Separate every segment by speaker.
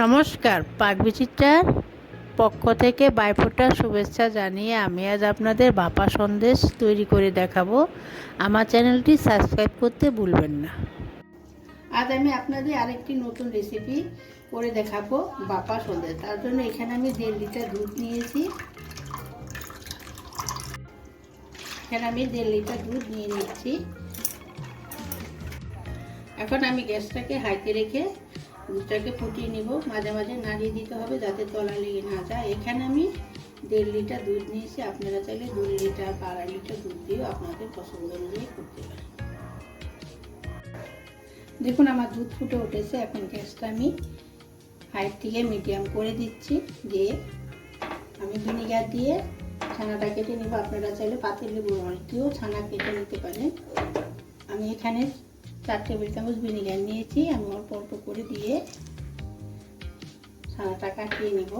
Speaker 1: নমস্কার পাক বিচিত্রার পক্ষ থেকে বাইফোটার শুভেচ্ছা জানিয়ে আমি আজ আপনাদের বাপা সন্দেশ তৈরি করে দেখাবো। আমার চ্যানেলটি সাবস্ক্রাইব করতে ভুলবেন না। আজ আমি আপনাদের আরেকটি নতুন রেসিপি করে দেখাবো বাপা সন্দেশ। তার জন্য এখানে আমি দেড় লিটার দুধ নিয়েছি। এখানে আমি দেড় লিটার দুধ নিয়ে নিচ্ছি। এখন আমি গ্যাসটাকে হাইতে রেখে দুধটাকে ফুটিয়ে নিব। মাঝে মাঝে নাড়িয়ে দিতে হবে যাতে তলা লেগে না যায়। এখানে আমি দেড় লিটার দুধ নিয়েছি। আপনারা চাইলে দু লিটার বা আড়াই লিটার দুধ দিয়েও আপনাদের পছন্দ অনুযায়ী করতে পারেন। দেখুন, আমার দুধ ফুটে উঠেছে। এখন গ্যাসটা আমি হাই থেকে মিডিয়াম করে দিচ্ছি। দিয়ে আমি ভিনিগার দিয়ে ছানাটা কেটে নেব। আপনারা চাইলে পাতিল লেবুর দিয়েও ছানা কেটে নিতে পারেন। আমি এখানে চার টেবিল চামচ ভিনেগার নিয়েছি, আমি অল্প অল্প করে দিয়ে ছানাটা কাটিয়ে নিব।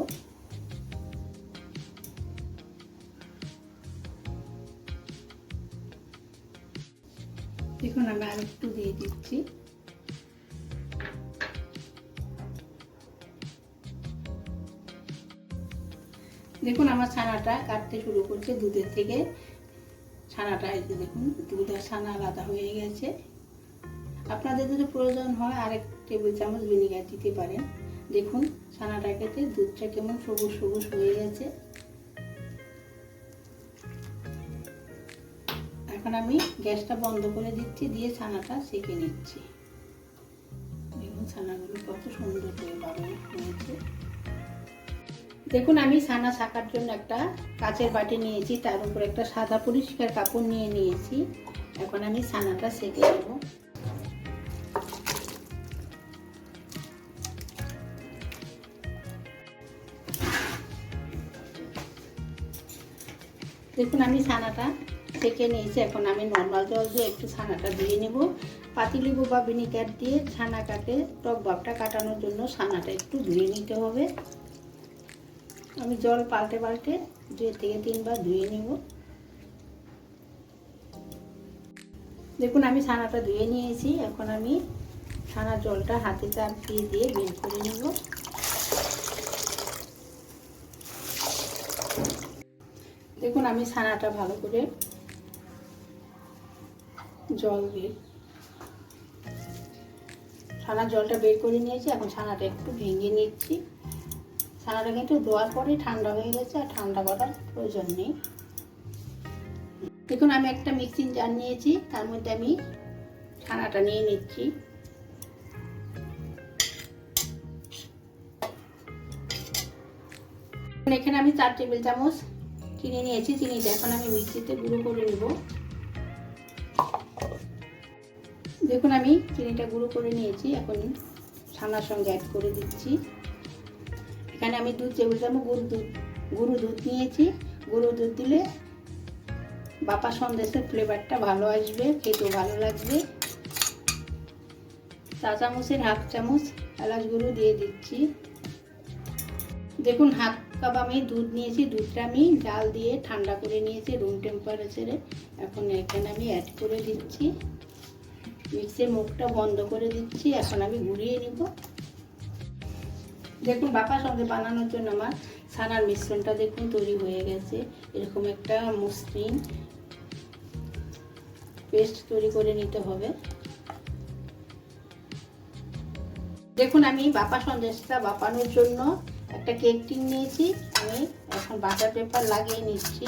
Speaker 1: দেখুন আমি আর একটু দিয়ে দিচ্ছি। দেখুন, আমার ছানাটা কাটতে শুরু করছে দুধের থেকে। ছানাটা দেখুন, দুধের ছানা আলাদা হয়ে গেছে। আপনাদের যদি প্রয়োজন হয়, আরেক টেবিল চামচ ভিনিগার দিতে পারেন। দেখুন, ছানাটা কেটে দুধটা কেমন সবুজ সবুজ হয়ে গেছে। এখন আমি গ্যাসটা বন্ধ করে দিচ্ছি, দিয়ে ছানাটা সেঁকে নিচ্ছি। দেখুন, ছানাগুলো কত সুন্দর করে বাবু হয়েছে। দেখুন, আমি ছানা ছাকার জন্য একটা কাচের বাটি নিয়েছি, তার উপর একটা সাদা পরিষ্কার কাপড় নিয়ে নিয়েছি। এখন আমি ছানাটা সেঁকে নেব। দেখুন, আমি ছানাটা সেঁকে নিয়েছি। এখন আমি নর্মাল জল দিয়ে একটু ছানাটা দিয়ে নেব। পাতিলেবু বা ভিনিগার দিয়ে ছানা কাটে টক ভাবটা কাটানোর জন্য ছানাটা একটু ধুয়ে নিতে হবে। আমি জল পাল্টে পাল্টে দুই থেকে তিনবার ধুয়ে নেব। দেখুন, আমি ছানাটা ধুয়ে নিয়েছি। এখন আমি ছানার জলটা হাতে চাপ দিয়ে দিয়ে বের করে নেব। দেখুন, আমি ছানাটা ভালো করে জল দিয়ে ছানার জলটা বের করে নিয়েছি। এখন ছানাটা একটু ভেঙে নিচ্ছি। ছানাটা কিন্তু দেওয়ার পরে ঠান্ডা হয়ে গেছে আর ঠান্ডা করার প্রয়োজন নেই। দেখুন, আমি একটা মিক্সিং জার নিয়েছি, তার মধ্যে আমি ছানাটা নিয়ে নিচ্ছি। এখানে আমি চার টেবিল চামচ চিনি নিয়েছি চিনিটা। এখন আমি মিক্সিতে গুঁড়ো করে নেব। দেখুন, আমি চিনিটা গুঁড়ো করে নিয়েছি। এখন ছানার সঙ্গে অ্যাড করে দিচ্ছি। এখানে আমি দুধ টেবিল চামচ গরু দুধ গরু দুধ নিয়েছি। গরু দুধ দিলে বাপা সন্দেশের ফ্লেভারটা ভালো আসবে, খেতেও ভালো লাগবে। চা চামচের হাফ চামচ এলাচ গুঁড়ো দিয়ে দিচ্ছি। দেখুন হাফ কাপ আমি দুধ নিয়েছি, দুধটা আমি জাল দিয়ে ঠান্ডা করে নিয়েছি রুম টেম্পারেচারে এখন এখানে আমি অ্যাড করে দিচ্ছি। মিক্সির মুখটা বন্ধ করে দিচ্ছি, এখন আমি ঘুরিয়ে নিব। দেখুন বাপার সঙ্গে বানানোর জন্য আমার ছানার মিশ্রণটা দেখুন তৈরি হয়ে গেছে। এরকম একটা মসৃণ পেস্ট তৈরি করে নিতে হবে। দেখুন, আমি বাপা সন্দেশটা বাপানোর জন্য একটা কেক টিন নিয়েছি, আমি এখন বাটার পেপার লাগিয়ে নিচ্ছি।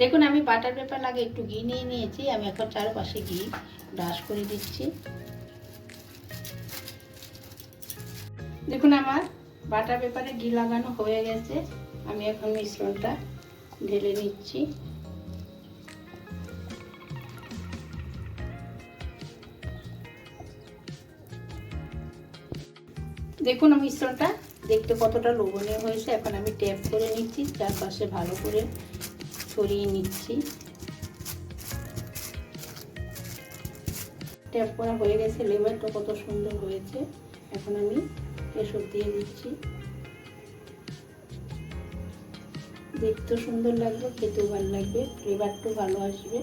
Speaker 1: দেখুন, আমি বাটার পেপার লাগিয়ে একটু ঘি নিয়ে নিয়েছি, আমি এখন চারপাশে ঘি ব্রাশ করে দিচ্ছি। দেখুন, আমার বাটার পেপারে ঘি লাগানো হয়ে গেছে, আমি এখন মিশ্রণটা ঢেলে নিচ্ছি। দেখুন মিশ্রণটা দেখতে কতটা লোভনীয় হয়েছে। এখন আমি ট্যাপ করে নিচ্ছি, চারপাশে ভালো করে ছড়িয়ে নিচ্ছি। ট্যাপ করা হয়ে গেছে, লেবারটা কত সুন্দর হয়েছে। এখন আমি এসব দিয়ে দিচ্ছি। দেখতেও সুন্দর লাগবে, খেতেও ভালো লাগবে ফ্লেভারটাও ভালো আসবে।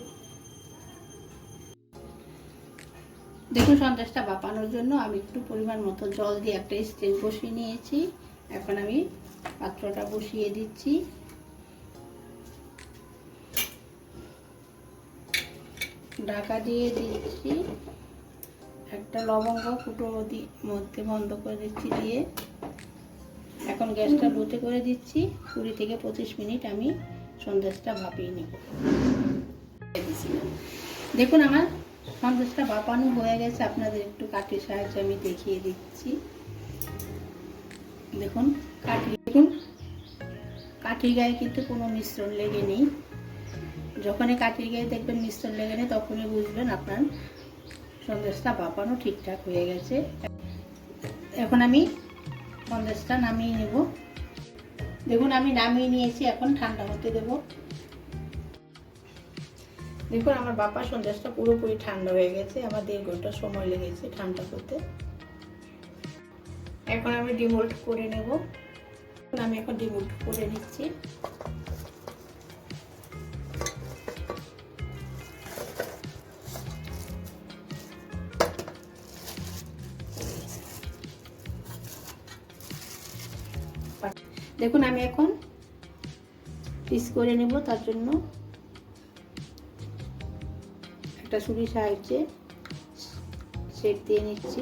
Speaker 1: দেখুন সন্দেশটা বাপানোর জন্য আমি একটু পরিমাণ মতো জল দিয়ে একটা স্টেন বসিয়ে নিয়েছি। এখন আমি পাত্রটা বসিয়ে দিচ্ছি। ঢাকা দিয়ে দিচ্ছি। একটা লবঙ্গ ফুটো মধ্যে বন্ধ করে দিচ্ছি দিয়ে। এখন গ্যাসটা লোতে করে দিচ্ছি। কুড়ি থেকে পঁচিশ মিনিট আমি সন্দেশটা ভাপিয়ে নেব। দেখুন আমার সন্দেশটা ভাপানো হয়ে গেছে, আপনাদের একটু কাঠির সাহায্যে আমি দেখিয়ে দিচ্ছি। দেখুন, কাঠি, দেখুন। কাঠির গায়ে কিন্তু কোনো মিশ্রণ লেগে নেই। যখনই কাঠির গায়ে দেখবেন মিশ্রণ লেগে নেই, তখনই বুঝবেন আপনার সন্দেশটা বাপানো ঠিকঠাক হয়ে গেছে। এখন আমি সন্দেশটা নামিয়ে নেব। দেখুন, আমি নামিয়ে নিয়েছি, এখন ঠান্ডা হতে দেব। দেখুন, আমার বাপা সন্দেশটা পুরোপুরি ঠান্ডা হয়ে গেছে, আমার দেড় ঘণ্টা সময় লেগেছে ঠান্ডা করতে। এখন আমি ডিমোল্ট করে নেব। আমি এখন ডিমোল্ট করে নিচ্ছি। দেখুন, আমি এখন পিস করে নেব তার জন্য। একটা ছুরি সাহায্যে শেপ দিয়ে নিচ্ছি।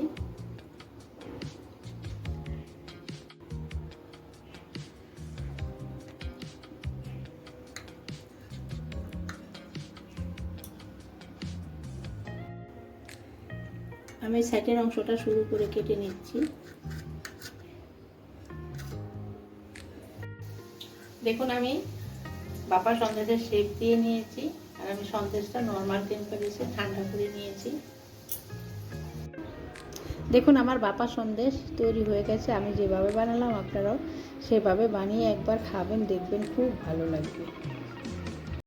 Speaker 1: আমি সাইটের অংশটা শুরু করে কেটে নিচ্ছি। দেখুন আমি বাবা সন্দেশের শেপ দিয়ে নিয়েছি। আমি সন্দেশটা নর্মাল টেম্পারেচার ঠান্ডা করে নিয়েছি। দেখুন, আমার বাপা সন্দেশ তৈরি হয়ে গেছে। আমি যেভাবে বানালাম, আপনারাও সেভাবে বানিয়ে একবার খাবেন, দেখবেন খুব ভালো লাগবে।